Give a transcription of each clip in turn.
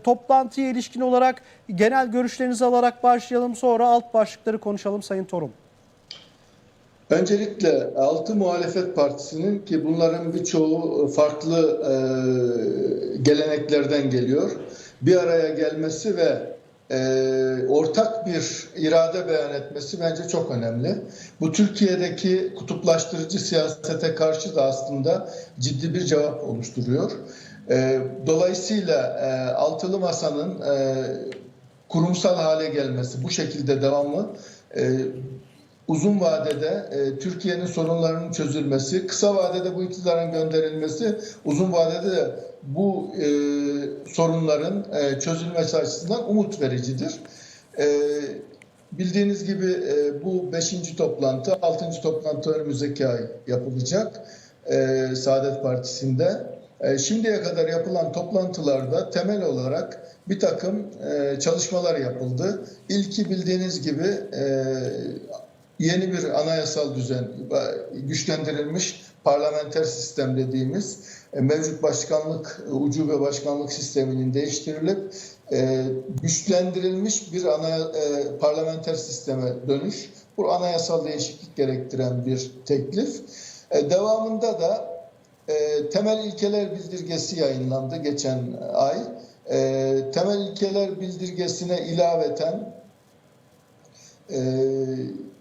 toplantıya ilişkin olarak genel görüşlerinizi alarak başlayalım. Sonra alt başlıkları konuşalım Sayın Torun. Öncelikle altı muhalefet partisinin ki bunların birçoğu farklı e, geleneklerden geliyor. Bir araya gelmesi ve e, ortak bir irade beyan etmesi bence çok önemli. Bu Türkiye'deki kutuplaştırıcı siyasete karşı da aslında ciddi bir cevap oluşturuyor. E, dolayısıyla e, altılı masanın e, kurumsal hale gelmesi, bu şekilde devamlı e, uzun vadede Türkiye'nin sorunlarının çözülmesi, kısa vadede bu iktidarın gönderilmesi, uzun vadede de bu sorunların çözülmesi açısından umut vericidir. Bildiğiniz gibi bu beşinci toplantı, altıncı toplantı önümüzdeki ay yapılacak Saadet Partisi'nde. E, şimdiye kadar yapılan toplantılarda temel olarak bir takım e, çalışmalar yapıldı. İlki bildiğiniz gibi e, yeni bir anayasal düzen, güçlendirilmiş parlamenter sistem dediğimiz mevcut başkanlık, ucube başkanlık sisteminin değiştirilip güçlendirilmiş bir ana, parlamenter sisteme dönüş. Bu anayasal değişiklik gerektiren bir teklif. Devamında da e, temel ilkeler bildirgesi yayınlandı geçen ay. E, temel ilkeler bildirgesine ilaveten ee,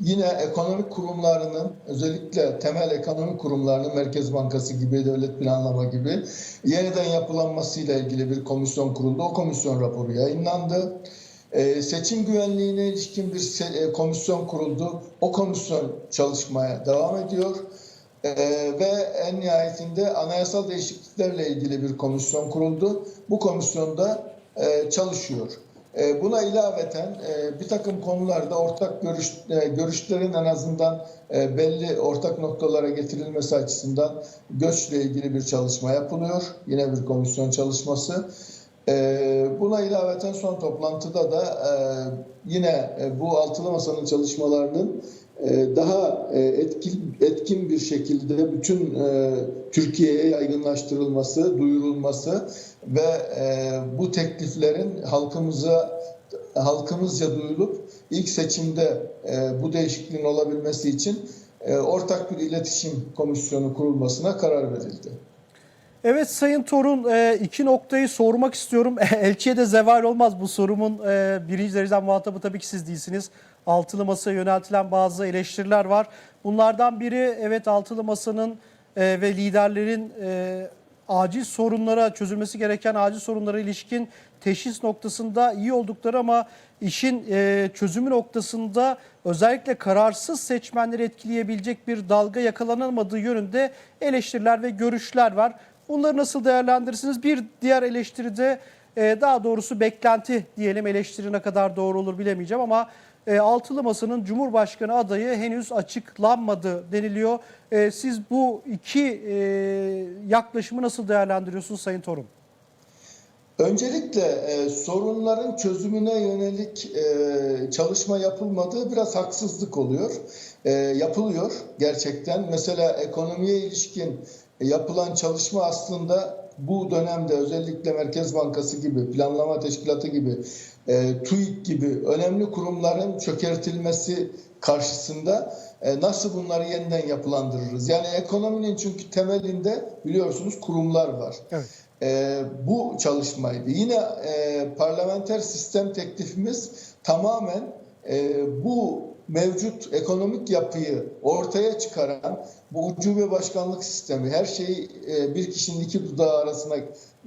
yine ekonomik kurumlarının özellikle temel ekonomik kurumlarının Merkez Bankası gibi, devlet planlama gibi yeniden yapılanmasıyla ilgili bir komisyon kuruldu. O komisyon raporu yayınlandı. Ee, seçim güvenliğine ilişkin bir e, komisyon kuruldu. O komisyon çalışmaya devam ediyor. Ee, ve en nihayetinde anayasal değişikliklerle ilgili bir komisyon kuruldu. Bu komisyonda e, çalışıyor. E, Buna ilaveten e, bir takım konularda ortak görüş, e, görüşlerin en azından e, belli ortak noktalara getirilmesi açısından göçle ilgili bir çalışma yapılıyor. Yine bir komisyon çalışması. E, Buna ilaveten son toplantıda da e, yine e, bu altılı masanın çalışmalarının daha e, etkin, etkin bir şekilde bütün e, Türkiye'ye yaygınlaştırılması, duyurulması ve e, bu tekliflerin halkımıza halkımızca duyulup ilk seçimde e, bu değişikliğin olabilmesi için e, ortak bir iletişim komisyonu kurulmasına karar verildi. Evet Sayın Torun e, iki noktayı sormak istiyorum. Elçiye de zeval olmaz bu sorumun e, birinci dereceden muhatabı tabii ki siz değilsiniz. Altılı Masa'ya yöneltilen bazı eleştiriler var. Bunlardan biri evet Altılı Masa'nın e, ve liderlerin e, acil sorunlara, çözülmesi gereken acil sorunlara ilişkin teşhis noktasında iyi oldukları ama işin e, çözümü noktasında özellikle kararsız seçmenleri etkileyebilecek bir dalga yakalanamadığı yönünde eleştiriler ve görüşler var. Bunları nasıl değerlendirirsiniz? Bir diğer eleştiri de e, daha doğrusu beklenti diyelim eleştiri ne kadar doğru olur bilemeyeceğim ama e, Altılı Masa'nın Cumhurbaşkanı adayı henüz açıklanmadı deniliyor. E, Siz bu iki e, yaklaşımı nasıl değerlendiriyorsunuz Sayın Torun? Öncelikle e, sorunların çözümüne yönelik e, çalışma yapılmadığı biraz haksızlık oluyor. E, yapılıyor gerçekten. Mesela ekonomiye ilişkin yapılan çalışma aslında bu dönemde özellikle Merkez Bankası gibi, Planlama Teşkilatı gibi, e, TÜİK gibi önemli kurumların çökertilmesi karşısında e, nasıl bunları yeniden yapılandırırız? Yani ekonominin çünkü temelinde biliyorsunuz kurumlar var. Evet. E, bu çalışmaydı. Yine e, parlamenter sistem teklifimiz tamamen e, bu mevcut ekonomik yapıyı ortaya çıkaran bu ucube başkanlık sistemi her şeyi e, bir kişinin iki dudağı arasına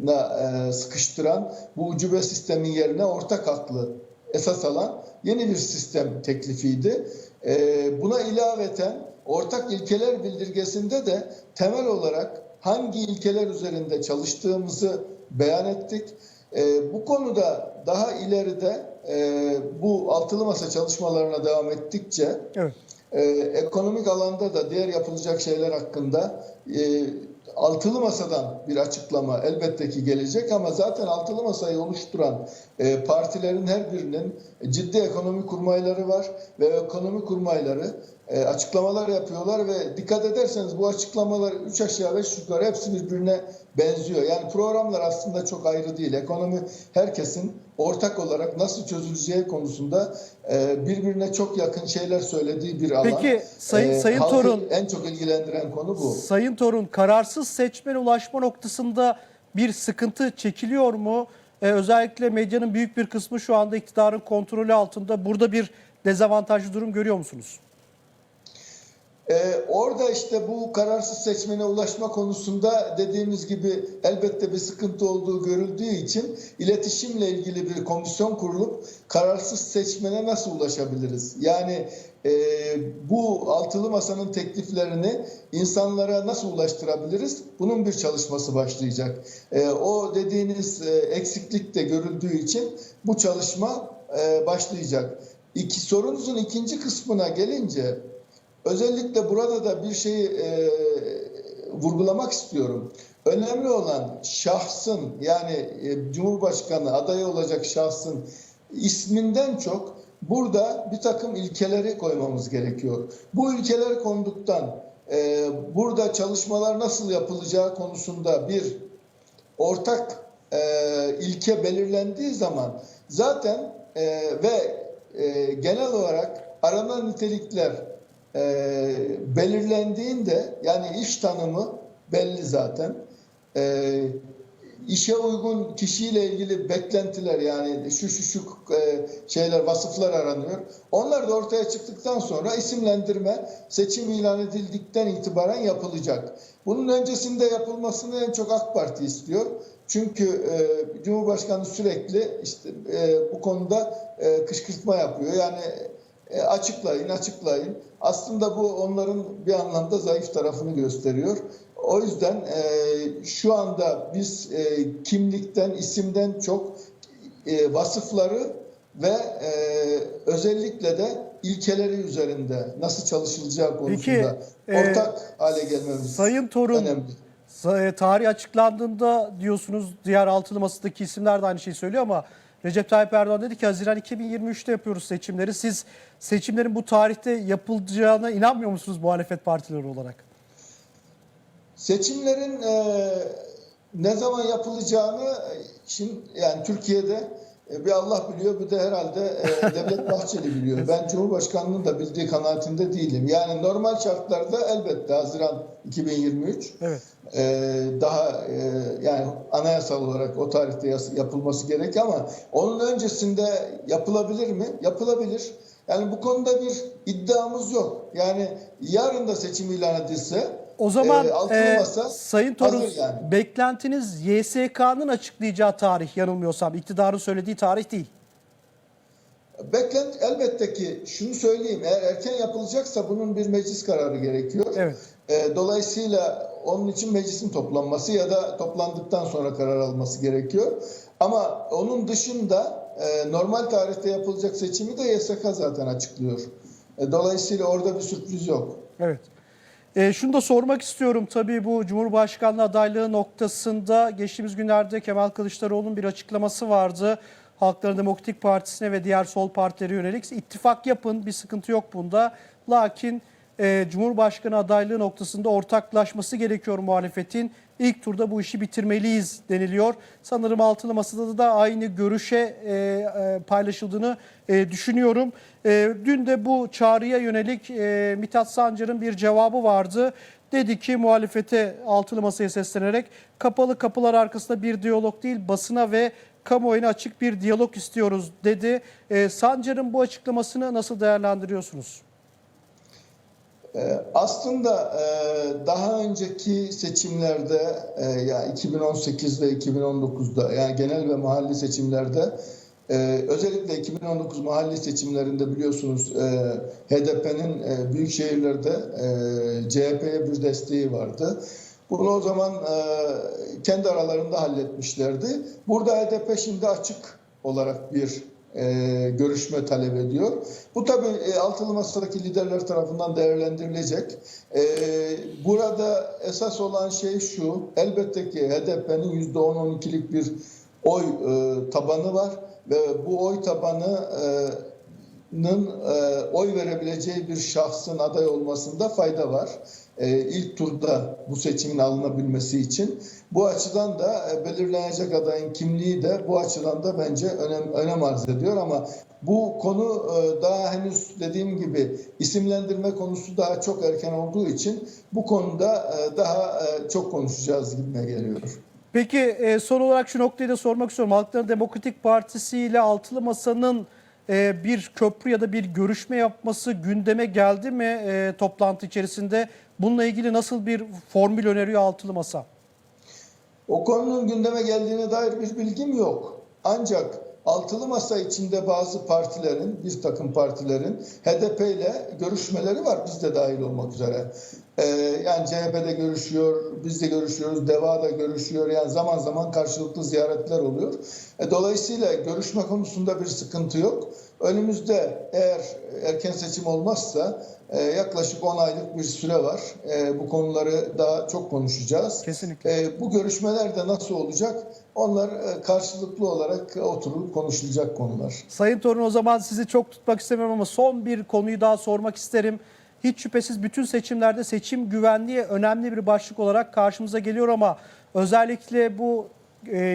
e, sıkıştıran bu ucube sistemin yerine ortak aklı esas alan yeni bir sistem teklifiydi. E, buna ilaveten ortak ilkeler bildirgesinde de temel olarak hangi ilkeler üzerinde çalıştığımızı beyan ettik. E, bu konuda daha ileride e, bu altılı masa çalışmalarına devam ettikçe Evet. e, ekonomik alanda da diğer yapılacak şeyler hakkında e, altılı masadan bir açıklama elbette ki gelecek ama zaten altılı masayı oluşturan e, partilerin her birinin ciddi ekonomi kurmayları var ve ekonomi kurmayları e, açıklamalar yapıyorlar ve dikkat ederseniz bu açıklamalar üç aşağı beş yukarı hepsi birbirine benziyor. Yani programlar aslında çok ayrı değil. Ekonomi herkesin ortak olarak nasıl çözüleceği konusunda e, birbirine çok yakın şeyler söylediği bir alan. Peki, Sayın- Sayın halkı Torun- en çok ilgilendiren konu bu. Sayın Torun kararsız seçmene ulaşma noktasında bir sıkıntı çekiliyor mu? Ee, özellikle medyanın büyük bir kısmı şu anda iktidarın kontrolü altında. Burada bir dezavantajlı durum görüyor musunuz? Ee, orada işte bu kararsız seçmene ulaşma konusunda dediğimiz gibi elbette bir sıkıntı olduğu görüldüğü için iletişimle ilgili bir komisyon kurulup kararsız seçmene nasıl ulaşabiliriz? Yani e, bu altılı masanın tekliflerini insanlara nasıl ulaştırabiliriz? Bunun bir çalışması başlayacak. E, o dediğiniz e, eksiklik de görüldüğü için bu çalışma e, başlayacak. İki, sorunuzun ikinci kısmına gelince Özellikle burada da bir şeyi e, vurgulamak istiyorum. Önemli olan şahsın yani e, Cumhurbaşkanı adayı olacak şahsın isminden çok burada bir takım ilkeleri koymamız gerekiyor. Bu ilkeler konduktan e, burada çalışmalar nasıl yapılacağı konusunda bir ortak e, ilke belirlendiği zaman zaten e, ve e, genel olarak aranan nitelikler e, belirlendiğinde yani iş tanımı belli zaten. E, işe uygun kişiyle ilgili beklentiler yani şu şu şu e, şeyler vasıflar aranıyor. Onlar da ortaya çıktıktan sonra isimlendirme seçim ilan edildikten itibaren yapılacak. Bunun öncesinde yapılmasını en çok AK Parti istiyor. Çünkü e, Cumhurbaşkanı sürekli işte e, bu konuda e, kışkırtma yapıyor. Yani e, açıklayın, açıklayın. Aslında bu onların bir anlamda zayıf tarafını gösteriyor. O yüzden e, şu anda biz e, kimlikten, isimden çok e, vasıfları ve e, özellikle de ilkeleri üzerinde nasıl çalışılacağı konusunda e, ortak hale gelmemiz Sayın Torun, önemli. e, tarih açıklandığında diyorsunuz diğer altılı masadaki isimler de aynı şeyi söylüyor ama Recep Tayyip Erdoğan dedi ki Haziran 2023'te yapıyoruz seçimleri. Siz seçimlerin bu tarihte yapılacağına inanmıyor musunuz muhalefet partileri olarak? Seçimlerin e, ne zaman yapılacağını şimdi yani Türkiye'de bir Allah biliyor bir de herhalde e, Devlet Bahçeli biliyor. Ben Cumhurbaşkanlığının da bildiği kanaatinde değilim. Yani normal şartlarda elbette Haziran 2023 Evet. e, daha e, yani anayasal olarak o tarihte yapılması gerek ama onun öncesinde yapılabilir mi? Yapılabilir. Yani bu konuda bir iddiamız yok. Yani yarın da seçim ilan edilse O zaman e, altılı e, masa Sayın Torun hazır yani. beklentiniz YSK'nın açıklayacağı tarih yanılmıyorsam iktidarın söylediği tarih değil. Beklent elbette ki şunu söyleyeyim eğer erken yapılacaksa bunun bir meclis kararı gerekiyor. Evet. E, dolayısıyla onun için meclisin toplanması ya da toplandıktan sonra karar alması gerekiyor. Ama onun dışında e, normal tarihte yapılacak seçimi de YSK zaten açıklıyor. E, dolayısıyla orada bir sürpriz yok. Evet. E, şunu da sormak istiyorum tabii bu Cumhurbaşkanlığı adaylığı noktasında geçtiğimiz günlerde Kemal Kılıçdaroğlu'nun bir açıklaması vardı. Halkların Demokratik Partisi'ne ve diğer sol partilere yönelik ittifak yapın bir sıkıntı yok bunda. Lakin e, Cumhurbaşkanı adaylığı noktasında ortaklaşması gerekiyor muhalefetin. İlk turda bu işi bitirmeliyiz deniliyor. Sanırım altılı masada da aynı görüşe e, e, paylaşıldığını e, düşünüyorum. E, dün de bu çağrıya yönelik e, Mithat Sancar'ın bir cevabı vardı. Dedi ki muhalefete altılı masaya seslenerek kapalı kapılar arkasında bir diyalog değil basına ve kamuoyuna açık bir diyalog istiyoruz dedi. E, Sancar'ın bu açıklamasını nasıl değerlendiriyorsunuz? Ee, Aslında e, daha önceki seçimlerde e, yani 2018'de 2019'da yani genel ve mahalli seçimlerde e, özellikle 2019 mahalli seçimlerinde biliyorsunuz HDP'nin büyük şehirlerde CHP'ye bir desteği vardı. Bunu o zaman kendi aralarında halletmişlerdi. Burada HDP şimdi açık olarak bir e, görüşme talep ediyor. Bu tabii e, altılı masadaki liderler tarafından değerlendirilecek. E, burada esas olan şey şu, elbette ki HDP'nin %10-12'lik bir oy e, tabanı var ve bu oy tabanı e, oy verebileceği bir şahsın aday olmasında fayda var. E, ilk turda bu seçimin alınabilmesi için. Bu açıdan da e, belirlenecek adayın kimliği de bu açıdan da bence önem, önem arz ediyor ama bu konu e, daha henüz dediğim gibi isimlendirme konusu daha çok erken olduğu için bu konuda daha çok konuşacağız gibime geliyor. Peki son olarak şu noktayı da sormak istiyorum. Halkların Demokratik Partisi ile Altılı Masa'nın e, bir köprü ya da bir görüşme yapması gündeme geldi mi e, toplantı içerisinde? Bununla ilgili nasıl bir formül öneriyor Altılı Masa? O konunun gündeme geldiğine dair bir bilgim yok. Ancak altılı masa içinde bazı partilerin, bir takım partilerin HDP ile görüşmeleri var biz de dahil olmak üzere. Ee, yani CHP'de görüşüyor, biz de görüşüyoruz, DEVA da görüşüyor. Yani zaman zaman karşılıklı ziyaretler oluyor. E, dolayısıyla görüşme konusunda bir sıkıntı yok. Önümüzde eğer erken seçim olmazsa e, yaklaşık 10 aylık bir süre var. E, bu konuları daha çok konuşacağız. Kesinlikle. E, bu görüşmeler de nasıl olacak? Onlar karşılıklı olarak oturup konuşulacak konular. Sayın Torun o zaman sizi çok tutmak istemiyorum ama son bir konuyu daha sormak isterim. Hiç şüphesiz bütün seçimlerde seçim güvenliği önemli bir başlık olarak karşımıza geliyor ama özellikle bu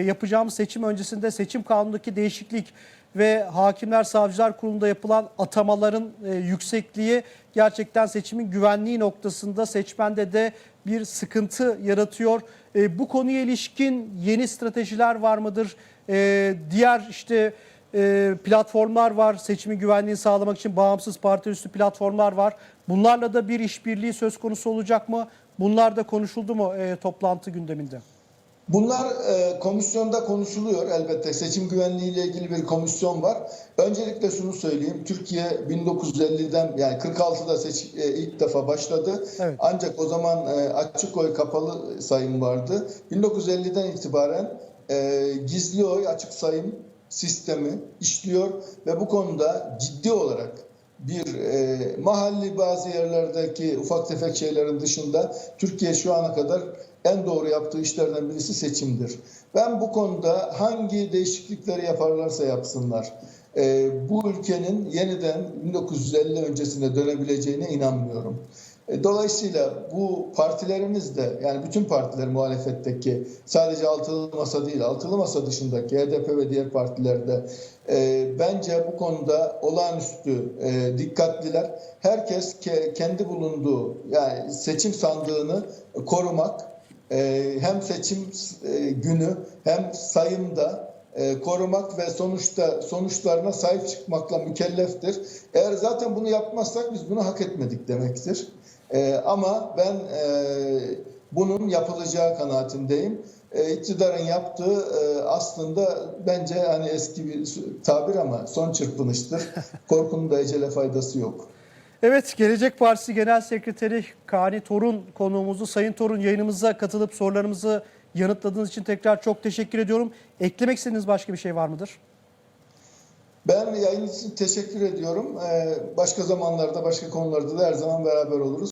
yapacağımız seçim öncesinde seçim kanunundaki değişiklik ve Hakimler Savcılar Kurulu'nda yapılan atamaların e, yüksekliği gerçekten seçimin güvenliği noktasında seçmende de bir sıkıntı yaratıyor. E, bu konuya ilişkin yeni stratejiler var mıdır? E, diğer işte e, platformlar var. Seçimin güvenliğini sağlamak için bağımsız parti üstü platformlar var. Bunlarla da bir işbirliği söz konusu olacak mı? Bunlar da konuşuldu mu e, toplantı gündeminde? Bunlar e, komisyonda konuşuluyor elbette. Seçim güvenliği ile ilgili bir komisyon var. Öncelikle şunu söyleyeyim. Türkiye 1950'den yani 46'da seç, e, ilk defa başladı. Evet. Ancak o zaman e, açık oy kapalı sayım vardı. 1950'den itibaren e, gizli oy açık sayım sistemi işliyor ve bu konuda ciddi olarak bir e, mahalli bazı yerlerdeki ufak tefek şeylerin dışında Türkiye şu ana kadar en doğru yaptığı işlerden birisi seçimdir. Ben bu konuda hangi değişiklikleri yaparlarsa yapsınlar e, bu ülkenin yeniden 1950 öncesine dönebileceğine inanmıyorum. E, Dolayısıyla bu partilerimiz de yani bütün partiler muhalefetteki sadece altılı masa değil altılı masa dışındaki HDP ve diğer partilerde e, bence bu konuda olağanüstü e, dikkatliler. Herkes ke- kendi bulunduğu yani seçim sandığını korumak e, hem seçim e, günü hem sayımda e, korumak ve sonuçta sonuçlarına sahip çıkmakla mükelleftir. Eğer zaten bunu yapmazsak biz bunu hak etmedik demektir. E, ama ben e, bunun yapılacağı kanaatindeyim. E, iktidarın yaptığı e, aslında bence hani eski bir tabir ama son çırpınıştır. Korkunun da ecele faydası yok. Evet, Gelecek Partisi Genel Sekreteri Kani Torun konuğumuzu. Sayın Torun yayınımıza katılıp sorularımızı yanıtladığınız için tekrar çok teşekkür ediyorum. Eklemek istediğiniz başka bir şey var mıdır? Ben yayın için teşekkür ediyorum. Ee, Başka zamanlarda, başka konularda da her zaman beraber oluruz.